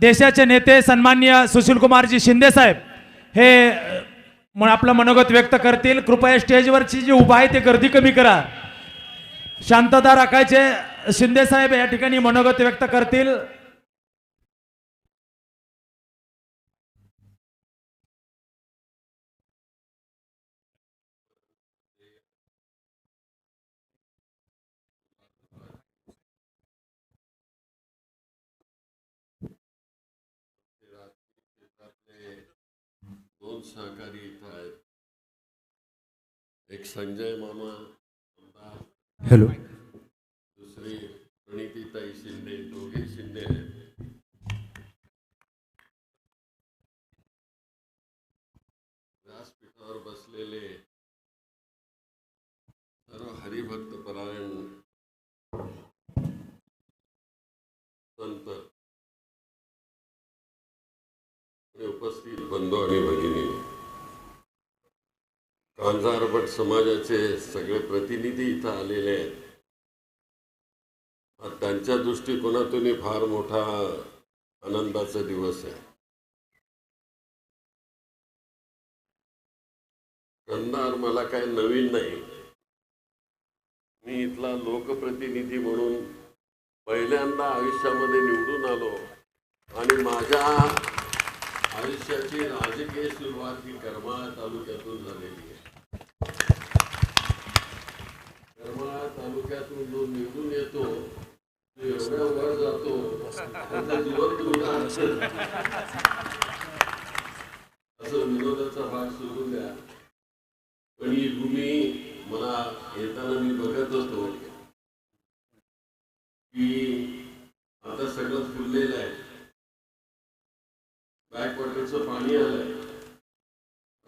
देशाचे नेते सन्मान्य सुशीलकुमारजी शिंदे साहेब हे मग आपलं मनोगत व्यक्त करतील. कृपया स्टेजवरची जी उभा आहे ते गर्दी कमी करा. शांतता राखायचे. शिंदे साहेब या ठिकाणी मनोगत व्यक्त करतील. दोन सहकारी आहेत. एक संजय मामा हॅलो. दुसरी प्रणितीताई शिंदे दोघे शिंदे आहेत व्यासपीठावर बसलेले सर्व हरिभक्त परायण संत आणि उपस्थित बंधू आणि भगिनी. कांजारभट समाजाचे सगळे प्रतिनिधी इथं आलेले आहेत. त्यांच्या दृष्टिकोनातून फार मोठा आनंदाचा दिवस आहे. कंधार मला काही नवीन नाही. मी इथला लोकप्रतिनिधी म्हणून पहिल्यांदा आयुष्यामध्ये निवडून आलो आणि माझ्या आयुष्याची राजकीय सुरुवात ही करमाळा तालुक्यातून झालेली आहे. करमाळा तालुक्यातून जो निवडून येतो तो एवढ्या वर जातो त्याचा जीवन तुला असं विनोदाचा भाग सुरू द्या. पण ही भूमी मला येताना मी बघत होतो की आता सगळं फुललेलं आहे बॅकवॉटरचं पाणी आलंय.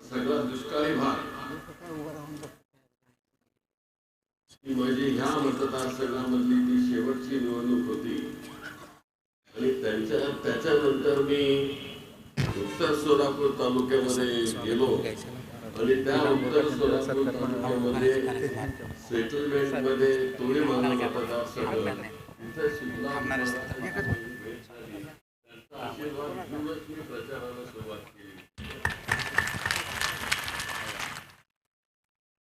सगळा दुष्काळी भाग. म्हणजे ह्या मतदारसंघामधली ती शेवटची निवडणूक होती. आणि त्यांच्या त्याच्यानंतर मी उत्तर सोलापूर तालुक्यामध्ये गेलो. आणि त्या उत्तर सोलापूर तालुक्यामध्ये सेटलमेंटमध्ये तोळी माझा मतदारसंघ तिथं शिमला त्यांचा आशीर्वाद घेऊनच मी प्रचाराला सुरुवात केली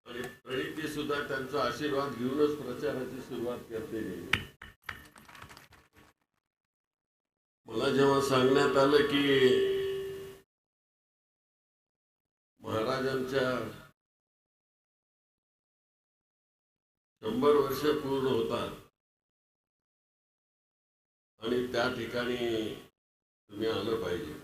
आणि प्रणिती सुद्धा त्यांचा आशीर्वाद घेऊनच प्रचाराची सुरुवात करते. मला जेव्हा सांगण्यात आलं की महाराजांच्या शंभर वर्ष पूर्ण होतात आणि त्या ठिकाणी तुम्ही आलं पाहिजे.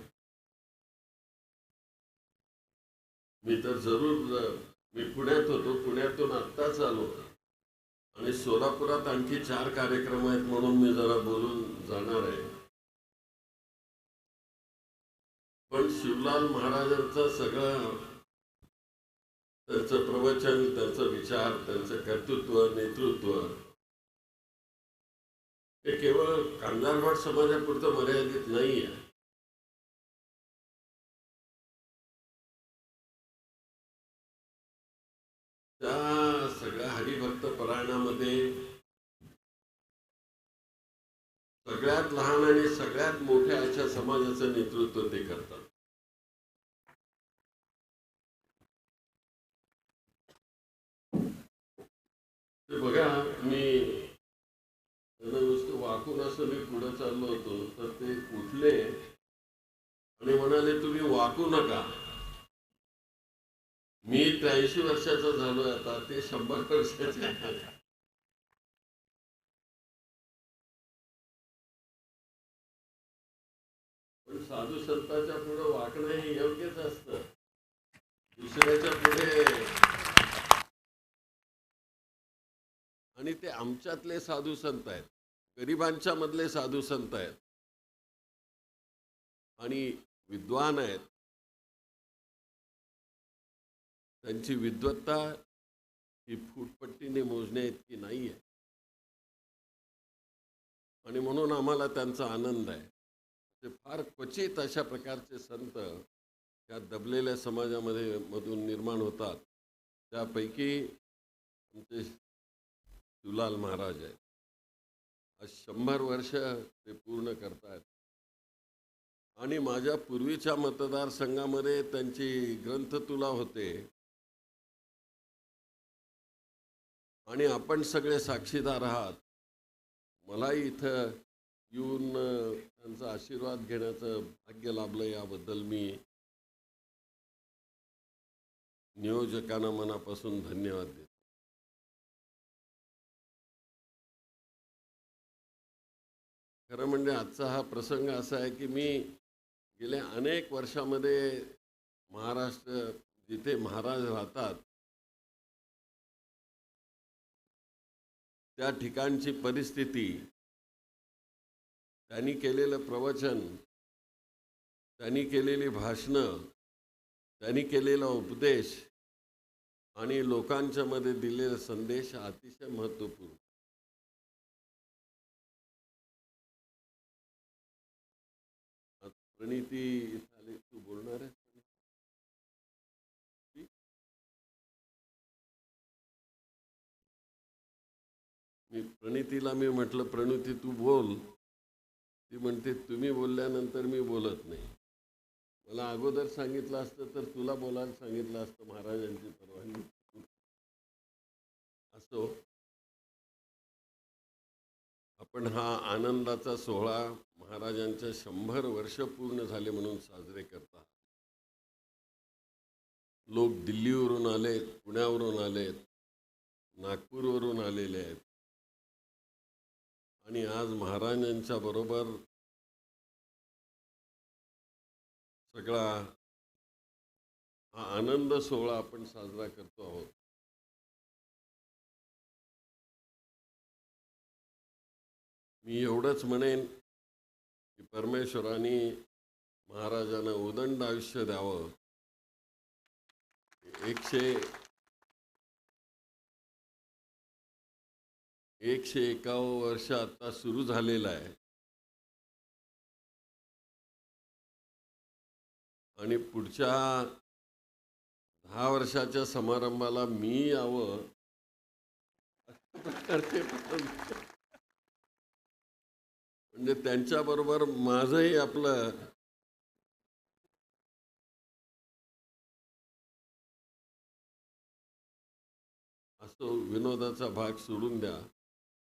मी तर जरूर मी पुण्यात होतो. पुण्यातून आत्ताच आलो. आणि सोलापुरात आणखी चार कार्यक्रम आहेत म्हणून मी जरा बोलून जाणार आहे. पण शिवलाल महाराजांचं सगळं त्यांचं प्रवचन त्यांचं विचार त्यांचं कर्तृत्व नेतृत्व हे केवळ कांदारवाड समाजापुरतं मर्यादित नाही आहे त्या सगळ्या हरिभक्त परायणामध्ये सगळ्यात लहान आणि सगळ्यात मोठ्या अशा समाजाचं नेतृत्व ते करतात. ते बघा मी नुसतं वाकून असं मी पुढे चाललो होतो तर ते उठले आणि म्हणाले तुम्ही वाकू नका. मी त्र्याऐंशी वर्षाचा झालो आता ते शंभर वर्षाचे पण साधू संतांच्या पुढे वाकणं हे योग्यच असत. दुसऱ्याच्या पुढे. आणि ते आमच्यातले साधू संत आहेत. गरिबांच्या मधले साधू संत आहेत. आणि विद्वान आहेत. त्यांची विद्वत्ता ही फूटपट्टीने मोजण्या इतकी नाही आहे आणि म्हणून आम्हाला त्यांचा आनंद आहे. ते फार क्वचित अशा प्रकारचे संत या दबलेल्या समाजामध्ये मधून निर्माण होतात त्यापैकी आमचे शिवलाल महाराज आहेत. आज शंभर वर्ष ते पूर्ण करतायत. आणि माझ्या पूर्वीच्या मतदारसंघामध्ये त्यांची ग्रंथतुला होते. आणि आपण सगळे साक्षीदार आहात. मलाही इथं येऊन त्यांचा आशीर्वाद घेण्याचं भाग्य लाभलं याबद्दल मी नियोजकांना मनापासून धन्यवाद देतो. खरं म्हणजे आजचा हा प्रसंग असा आहे की मी गेल्या अनेक वर्षामध्ये महाराष्ट्र जिथे महाराज राहतात त्या ठिकाणची परिस्थिती त्यांनी केलेलं प्रवचन त्यांनी केलेली भाषणं त्यांनी केलेला उपदेश आणि लोकांच्या मध्ये दिलेला संदेश अतिशय महत्त्वपूर्ण. आज प्रणिती मी प्रणितीला मी म्हटलं प्रणिती तू बोल. ती म्हणते तुम्ही बोलल्यानंतर मी बोलत नाही. मला अगोदर सांगितलं असतं तर तुला बोलायला सांगितलं असतं महाराजांची परवानगी. असो. आपण हा आनंदाचा सोहळा महाराजांच्या शंभर वर्ष पूर्ण झाले म्हणून साजरे करतात लोक दिल्लीवरून आलेत पुण्यावरून आलेत नागपूरवरून आलेले आहेत. आणि आज महाराजांच्या बरोबर सगळा हा आनंद सोहळा आपण साजरा करतो आहोत. मी एवढंच म्हणेन की परमेश्वराने महाराजांना उदंड आयुष्य द्यावं. एकशे एकशे एकावं वर्ष आता सुरू झालेलं आहे. आणि पुढच्या दहा वर्षाच्या समारंभाला मी यावं अशा प्रकारचे म्हणजे त्यांच्याबरोबर माझंही आपलं असो विनोदाचा भाग सोडून द्या.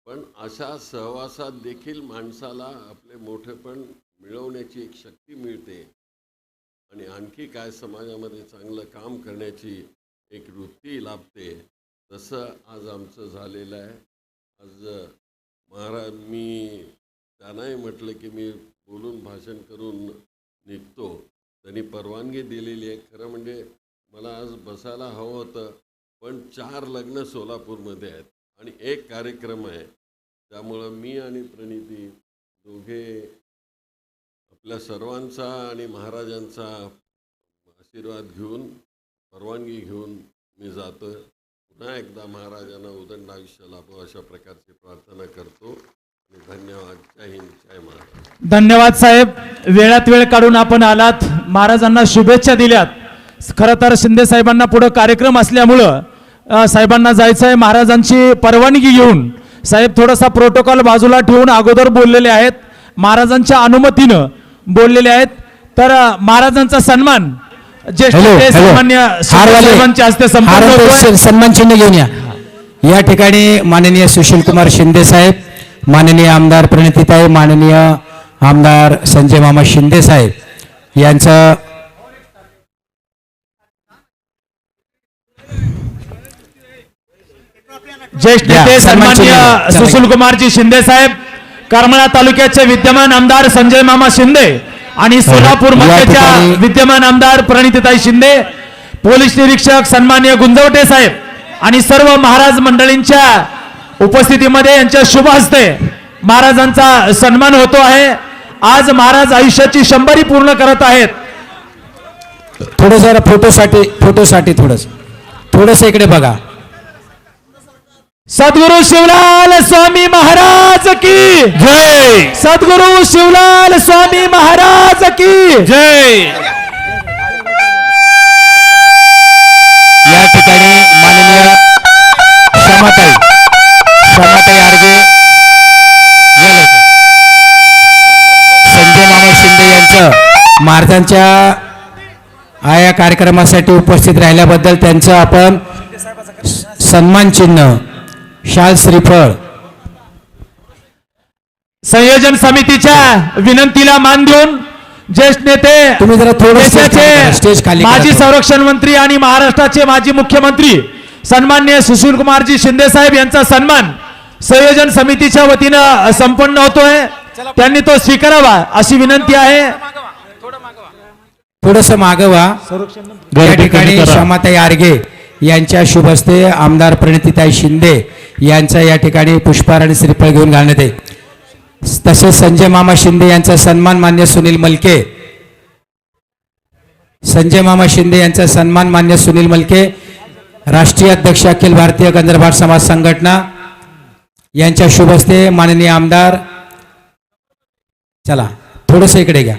पण अशा सहवासात देखील माणसाला आपले मोठेपण मिळवण्याची एक शक्ती मिळते. आणि आणखी काय समाजामध्ये चांगलं काम करण्याची एक वृत्ती लाभते. तसं आज आमचं झालेलं आहे. आज महाराज मी त्यांनाही म्हटलं की मी बोलून भाषण करून निघतो. त्यांनी परवानगी दिलेली आहे. खरं म्हणजे मला आज बसायला हवं होतं. पण चार लग्न सोलापूरमध्ये आहेत. आणि एक कार्यक्रम आहे त्यामुळं मी आणि प्रणिती दोघे आपल्या सर्वांचा आणि महाराजांचा आशीर्वाद घेऊन परवानगी घेऊन मी जातो पुन्हा एकदा महाराजांना उदंड आयुष्य लाभो अशा प्रकारची प्रार्थना करतो आणि धन्यवाद. जय हिंद जय महाराज. धन्यवाद साहेब. वेळात वेळ काढून आपण आलात. महाराजांना शुभेच्छा दिल्यात. खरं तर शिंदे साहेबांना पुढे कार्यक्रम असल्यामुळं साहेबांना जायचं आहे महाराजांची परवानगी घेऊन. साहेब थोडासा प्रोटोकॉल बाजूला ठेवून अगोदर बोललेले आहेत. महाराजांच्या अनुमतीनं बोललेले आहेत. तर महाराजांचा सन्मान ज्येष्ठ सन्मान्य साहेबांच्या हस्ते सन्मान चिन्ह घेऊन या. या ठिकाणी माननीय सुशील कुमार शिंदे साहेब माननीय आमदार प्रणितीताई माननीय आमदार संजय मामा शिंदे साहेब यांचं ज्येष्ठ नेते सन्मान सन्मान्य. सुशील कुमारजी शिंदे साहेब करमळा तालुक्याचे विद्यमान आमदार संजय मामा शिंदे आणि सोलापूर या मध्याच्या विद्यमान आमदार प्रणितीताई शिंदे पोलीस निरीक्षक सन्मान्य गुंजवटे साहेब आणि सर्व महाराज मंडळींच्या उपस्थितीमध्ये यांच्या शुभ हस्ते महाराजांचा सन्मान होतो आहे. आज महाराज आयुष्याची शंभरी पूर्ण करत आहेत. थोडं जरा फोटोसाठी फोटोसाठी थोडस. थोडस इकडे बघा. सद्गुरु शिवलाल स्वामी महाराज की। जय। सद्गुरु शिवलाल स्वामी महाराज की। जय। या ठिकाणी माननीय क्षमाताई क्षमाताई लवकर. संजय मामा शिंदे यांचं महाराजांच्या आ या कार्यक्रमासाठी उपस्थित राहिल्याबद्दल त्यांचं आपण सन्मान चिन्ह शाल श्रीफळ. संयोजन समितीच्या विनंतीला मान देऊन ज्येष्ठ नेते तुम्ही जरा थोडं माजी. संरक्षण मंत्री आणि महाराष्ट्राचे माजी मुख्यमंत्री सन्मान्य सुशील कुमारजी शिंदे साहेब यांचा सन्मान संयोजन समितीच्या वतीनं संपन्न होतोय. त्यांनी तो स्वीकारावा अशी विनंती आहे. थोडस मागवा या ठिकाणी क्षमाताई आर्गे यांच्या शुभ हस्ते आमदार प्रणितीताई शिंदे यांचा या ठिकाणी पुष्पहार आणि श्रीफळ घेऊन घालण्यात येईल. तसेच संजय मामा शिंदे यांचा सन्मान मान्य सुनील मलके. संजय मामा शिंदे यांचा सन्मान मान्य सुनील मलके राष्ट्रीय अध्यक्ष अखिल भारतीय गंधर्भार समाज संघटना यांच्या शुभ हस्ते माननीय आमदार चला थोडस इकडे घ्या.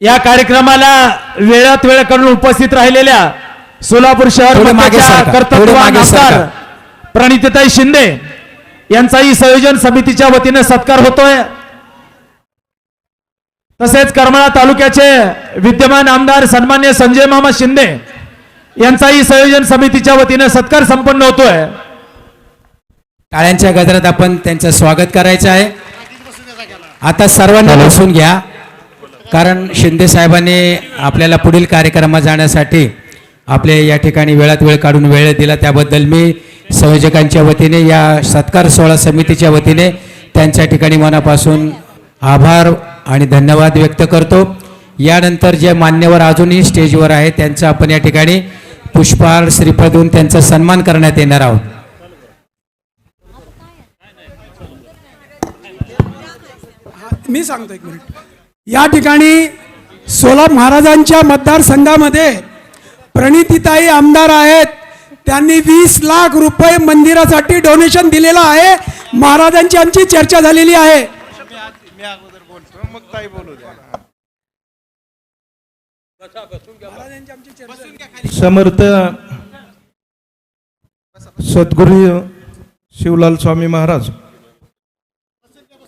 या कार्यक्रमाला वेळात वेळ करून उपस्थित राहिलेल्या सोलापूर शहर सरका. प्रणितीताई शिंदे यांचाही संयोजन समितीच्या वतीने सत्कार होतोय. तसेच करमाळा तालुक्याचे विद्यमान आमदार सन्मान्य संजय मामा शिंदे यांचाही संयोजन समितीच्या वतीने सत्कार संपन्न होतोय. टाळ्यांच्या गजरात आपण त्यांचं स्वागत करायचं आहे. आता सर्वांनी बसून घ्या. कारण शिंदे साहेबांनी आपल्याला पुढील कार्यक्रमात जाण्यासाठी आपले या ठिकाणी वेळात वेळ काढून वेळ दिला. त्याबद्दल मी संयोजकांच्या वतीने या सत्कार सोहळा समितीच्या वतीने त्यांच्या ठिकाणी मनापासून आभार आणि धन्यवाद व्यक्त करतो. यानंतर जे मान्यवर अजूनही स्टेजवर आहे त्यांचा आपण या ठिकाणी पुष्पहार श्रीफळ देऊन त्यांचा सन्मान करण्यात येणार आहोत. मी सांगतो एक मिनिट. या ठिकाणी सोला महाराजांच्या मतदारसंघामध्ये प्रणितीताई आमदार आहेत. त्यांनी वीस लाख रुपये मंदिरासाठी डोनेशन दिलेलं आहे. महाराजांची आमची चर्चा झालेली आहे. समर्थ सद्गुरू शिवलाल स्वामी महाराज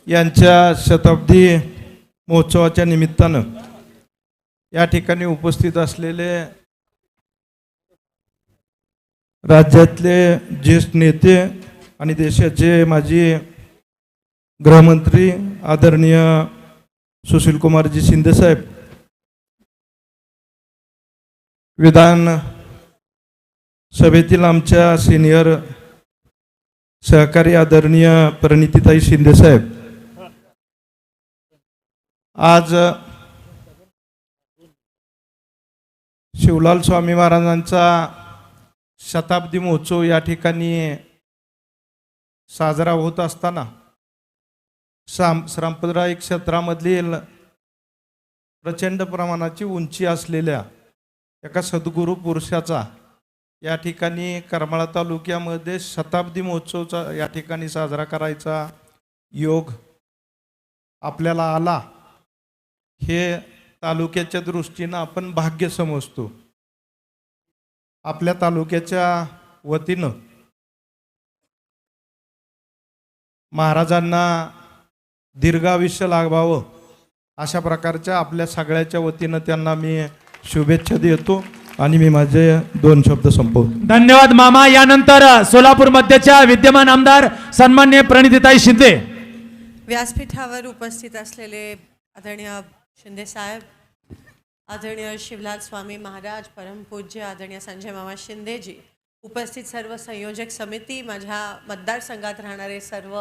यांच्या शताब्दी महोत्सवाच्या निमित्तानं या ठिकाणी उपस्थित असलेले राज्यातले ज्येष्ठ नेते आणि देशाचे माजी गृहमंत्री आदरणीय सुशीलकुमारजी शिंदेसाहेब विधान सभेतील आमच्या सिनियर सहकारी आदरणीय प्रणितीताई शिंदेसाहेब आज शिवलाल स्वामी महाराजांचा शताब्दी महोत्सव या ठिकाणी साजरा होत असताना साम सांप्रदायिक क्षेत्रामधील प्रचंड प्रमाणाची उंची असलेल्या एका सद्गुरू पुरुषाचा या ठिकाणी करमाळा तालुक्यामध्ये शताब्दी महोत्सवचा या ठिकाणी साजरा करायचा योग आपल्याला आला हे तालुक्याच्या दृष्टीनं आपण भाग्य समजतो. आपल्या तालुक्याच्या वतीनं महाराजांना दीर्घायुष्य लाभावं अशा प्रकारच्या आपल्या सगळ्याच्या वतीनं त्यांना मी शुभेच्छा देतो आणि मी माझे दोन शब्द संपवतो. धन्यवाद मामा. यानंतर सोलापूर मध्यच्या विद्यमान आमदार सन्मान्य प्रणितीताई शिंदे. व्यासपीठावर उपस्थित असलेले आदरणीय शिंदे साहेब आदरणीय शिवलाल स्वामी महाराज परमपूज्य आदरणीय संजय मामा शिंदेजी उपस्थित सर्व संयोजक समिती माझ्या मतदारसंघात राहणारे सर्व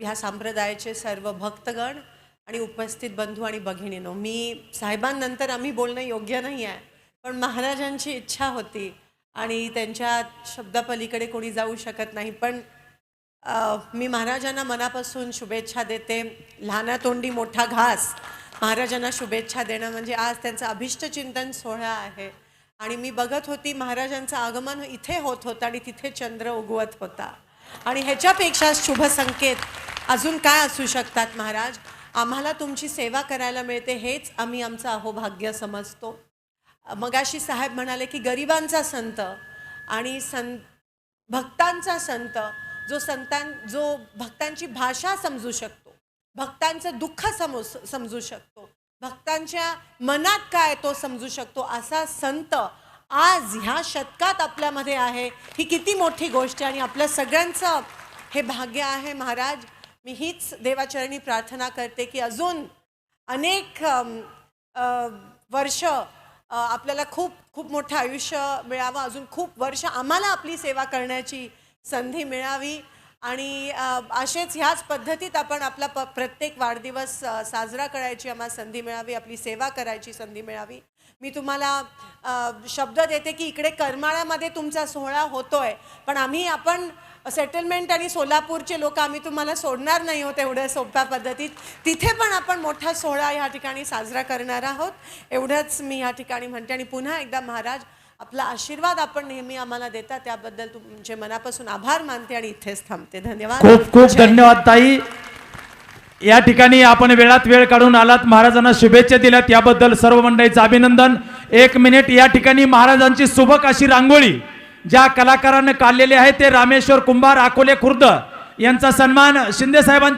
ह्या संप्रदायाचे सर्व भक्तगण आणि उपस्थित बंधू आणि भगिनीनो मी साहेबांनंतर आम्ही बोलणं योग्य नाही आहे पण महाराजांची इच्छा होती आणि त्यांच्या शब्दापलीकडे कोणी जाऊ शकत नाही. पण मी महाराजांना मनापासून शुभेच्छा देते. लहाना तोंडी मोठा घास महाराजांना शुभेच्छा देणं म्हणजे आज त्यांचा अभिष्टचिंतन सोहळा आहे. आणि मी बघत होती महाराजांचं आगमन इथे होत होतं आणि तिथे चंद्र उगवत होता. आणि ह्याच्यापेक्षा शुभ संकेत अजून काय असू शकतात महाराज? आम्हाला तुमची सेवा करायला मिळते हेच आम्ही आमचं अहोभाग्य समजतो. मगाशी साहेब म्हणाले की गरिबांचा संत आणि सं भक्तांचा संत जो संतां जो भक्तांची भाषा समजू शकतो. भक्तांचं दुःख समो समजू शकतो. भक्तांच्या मनात काय तो समजू शकतो. असा संत आज ह्या शतकात आपल्यामध्ये आहे. ही किती मोठी गोष्ट आहे आणि आपल्या सगळ्यांचं हे भाग्य आहे. महाराज मी हीच देवाचरणी प्रार्थना करते की अजून अनेक वर्ष आपल्याला खूप खूप मोठं आयुष्य मिळावं. अजून खूप वर्ष आम्हाला आपली सेवा करण्याची संधी मिळावी. आणि असेच ह्याच पद्धतीत आपण आपला प प्रत्येक वाढदिवस साजरा करायची आम्हाला संधी मिळावी आपली सेवा करायची संधी मिळावी. मी तुम्हाला शब्द देते की इकडे करमाळ्यामध्ये तुमचा सोहळा होतोय पण आम्ही आपण सेटलमेंट आणि सोलापूरचे लोक आम्ही तुम्हाला सोडणार नाही आहोत एवढ्या सोप्या पद्धतीत. तिथे पण आपण मोठा सोहळा या ठिकाणी साजरा करणार आहोत. एवढंच मी या ठिकाणी म्हणते आणि पुन्हा एकदा महाराज आपला आशीर्वाद आपण नेहमी आम्हाला देता त्याबद्दल तुमचे मनापासून आभार मानते आणि इथेच थांबते. धन्यवाद. खूप खूप धन्यवाद ताई. या ठिकाणी आपण वेळात वेळ काढून आलात. महाराजांना शुभेच्छा दिल्यात. याबद्दल सर्व मंडळीचं अभिनंदन. एक मिनिट या ठिकाणी महाराजांची सुबक अशी रांगोळी ज्या कलाकारांनी काढलेली आहे ते रामेश्वर कुंभार अकोले खुर्द यांचा सन्मान शिंदे साहेबांच्या